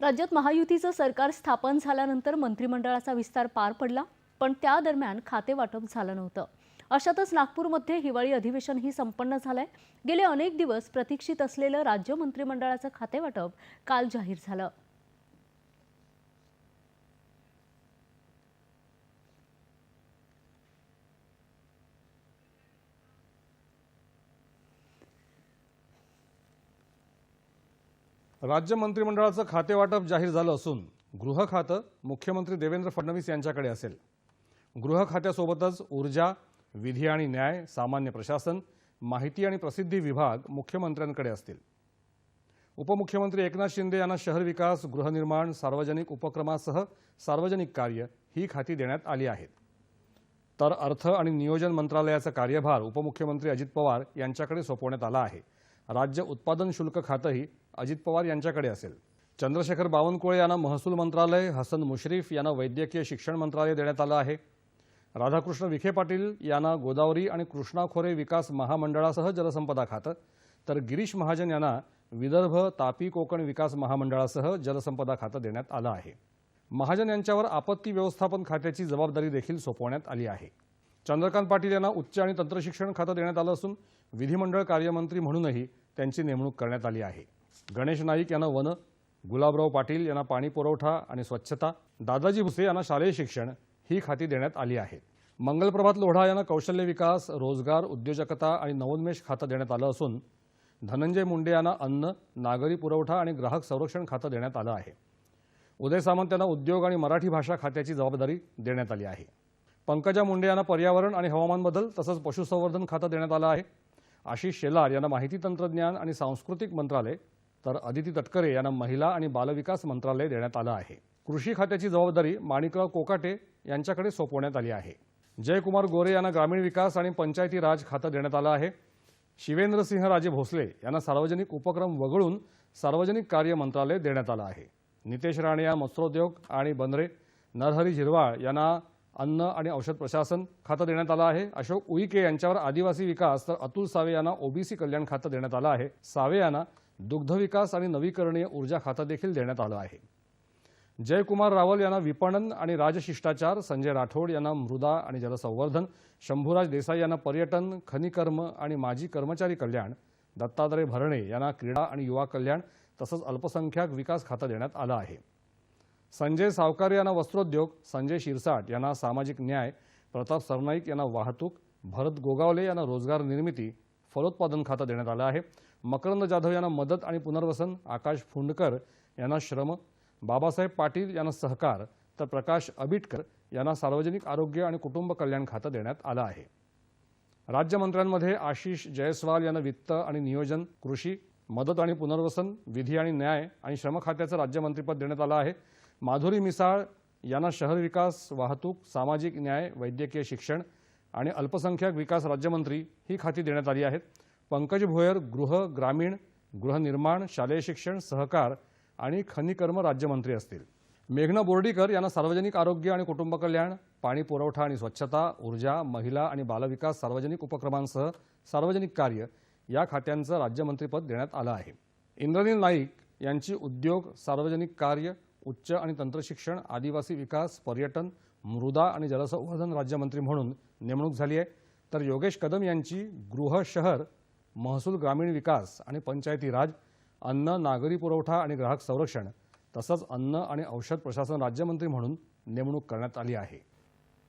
राज्यात महायुतीचं सरकार स्थापन झाल्यानंतर मंत्रिमंडळाचा विस्तार पार पडला पण त्या दरम्यान खाते वाटप झालं नव्हतं. अशातच नागपूरमध्ये हिवाळी अधिवेशनही संपन्न झालंय. गेले अनेक दिवस प्रतीक्षित असलेलं राज्य मंत्रिमंडळाचं खातेवाटप काल जाहीर झालं. राज्य मंत्रिमंडळाचं खातेवाटप जाहीर झालं असून गृह खातं मुख्यमंत्री देवेंद्र फडणवीस यांच्याकडे असेल. गृह खात्यासोबतच ऊर्जा विधी आणि न्याय सामान्य प्रशासन माहिती आणि प्रसिद्धी विभाग मुख्यमंत्र्यांकडे असतील. उपमुख्यमंत्री एकनाथ शिंदे यांना शहर विकास गृहनिर्माण सार्वजनिक उपक्रमासह सार्वजनिक कार्य ही खाती देण्यात आली आहेत. तर अर्थ आणि नियोजन मंत्रालयाचा कार्यभार उपमुख्यमंत्री अजित पवार यांच्याकडे सोपवण्यात आला आहे. राज्य उत्पादन शुल्क खातंही अजित पवार यांच्याकडे असेल. चंद्रशेखर बावनकुळे यांना महसूल मंत्रालय हसन मुश्रीफ यांना वैद्यकीय शिक्षण मंत्रालय देण्यात आलं आहे. राधाकृष्ण विखे पाटील यांना गोदावरी आणि कृष्णा खोरे विकास महामंडळासह जलसंपदा खातं तर गिरीश महाजन यांना विदर्भ तापी कोकण विकास महामंडळासह जलसंपदा खातं देण्यात आलं आहे. महाजन यांच्यावर आपत्ती व्यवस्थापन खात्याची जबाबदारी देखील सोपवण्यात आली आहे. चंद्रकांत पाटील यांना उच्च आणि तंत्रशिक्षण खातं देण्यात आलं असून विधिमंडळ कार्यमंत्री म्हणूनही त्यांची नेमणूक करण्यात आली आहे. गणेश नाईक यांना वन गुलाबराव पाटील यांना पाणी पुरवठा आणि स्वच्छता दादाजी भुसे यांना शालेय शिक्षण ही खाती देण्यात आली आहेत मंगलप्रभात लोढा यांना कौशल्य विकास रोजगार उद्योजकता आणि नवोन्मेष खातं देण्यात आलं असून धनंजय मुंडे यांना अन्न नागरी पुरवठा आणि ग्राहक संरक्षण खातं देण्यात आलं आहे. उदय सामंत यांना उद्योग आणि मराठी भाषा खात्याची जबाबदारी देण्यात आली आहे. पंकजा मुंडे यांना पर्यावरण आणि हवामान बदल तसंच पशुसंवर्धन खातं देण्यात आलं आहे. आशिष शेलार यांना माहिती तंत्रज्ञान आणि सांस्कृतिक मंत्रालय तर अदिती तटकरे यांना महिला आणि बालविकास मंत्रालय देण्यात आलं आहे. कृषी खात्याची जबाबदारी माणिकराव कोकाटे यांच्याकडे सोपवण्यात आली आहे. जयकुमार गोरे यांना ग्रामीण विकास आणि पंचायती राज खातं देण्यात आलं आहे. शिवेंद्रसिंह राजे भोसले यांना सार्वजनिक उपक्रम वगळून सार्वजनिक कार्य मंत्रालय देण्यात आलं आहे. नितेश राणे या वस्त्रोद्योग आणि बंदरे नरहरी झिरवाळ यांना अन्न आणि औषध प्रशासन खातं देण्यात आलं आहे. अशोक उईके यांच्यावर आदिवासी विकास तर अतुल सावे यांना ओबीसी कल्याण खातं देण्यात आलं आहे. सावे यांना दुग्ध विकास आणि नवीकरणीय ऊर्जा खातं देखील देण्यात आलं आहे. जयकुमार रावल यांना विपणन आणि राजशिष्टाचार संजय राठोड यांना मृदा आणि जलसंवर्धन शंभूराज देसाई यांना पर्यटन खनिकर्म आणि माजी कर्मचारी कल्याण दत्तात्रय भरणे यांना क्रीडा आणि युवा कल्याण तसंच अल्पसंख्याक विकास खातं देण्यात आलं आहे. संजय सावकार यांना वस्त्रोद्योग संजय शिरसाट यांना सामाजिक न्याय प्रताप सरनाईक यांना वाहतूक भरत गोगावले यांना रोजगार निर्मिती फलोत्पादन खातं देण्यात आलं आहे. मकरंद जाधव यांना मदत आणि पुनर्वसन आकाश फुंडकर यांना श्रम बाबासाहेब पाटील यांना सहकार तर प्रकाश अबिटकर यांना सार्वजनिक आरोग्य आणि कुटुंब कल्याण खातं देण्यात आलं आहे. राज्यमंत्र्यांमध्ये आशिष जयस्वाल यांना वित्त आणि नियोजन कृषी मदत आणि पुनर्वसन विधी आणि न्याय आणि श्रम खात्याचं राज्यमंत्रीपद देण्यात आलं आहे. माधुरी मिसाळ यांना शहर विकास वाहतूक सामाजिक न्याय वैद्यकीय शिक्षण आणि अल्पसंख्याक विकास राज्यमंत्री ही खाती देण्यात आली आहेत. पंकज भोयर गृह ग्रामीण गृहनिर्माण शालेय शिक्षण सहकार आणि खनिकर्म राज्यमंत्री असतील. मेघना बोर्डीकर यांना सार्वजनिक आरोग्य आणि कुटुंब कल्याण पाणी पुरवठा आणि स्वच्छता ऊर्जा महिला आणि बालविकास सार्वजनिक उपक्रमांसह सार्वजनिक कार्य या खात्यांचं राज्यमंत्रीपद देण्यात आलं आहे. इंद्रनील नाईक यांची उद्योग सार्वजनिक कार्य उच्च आणि तंत्रशिक्षण आदिवासी विकास पर्यटन मृदा आणि जलसंवर्धन राज्यमंत्री म्हणून नेमणूक झाली आहे. तर योगेश कदम यांची गृह शहर महसूल ग्रामीण विकास आणि पंचायती राज अन्न नागरी पुरवठा आणि ग्राहक संरक्षण तसंच अन्न आणि औषध प्रशासन राज्यमंत्री म्हणून नेमणूक करण्यात आली आहे.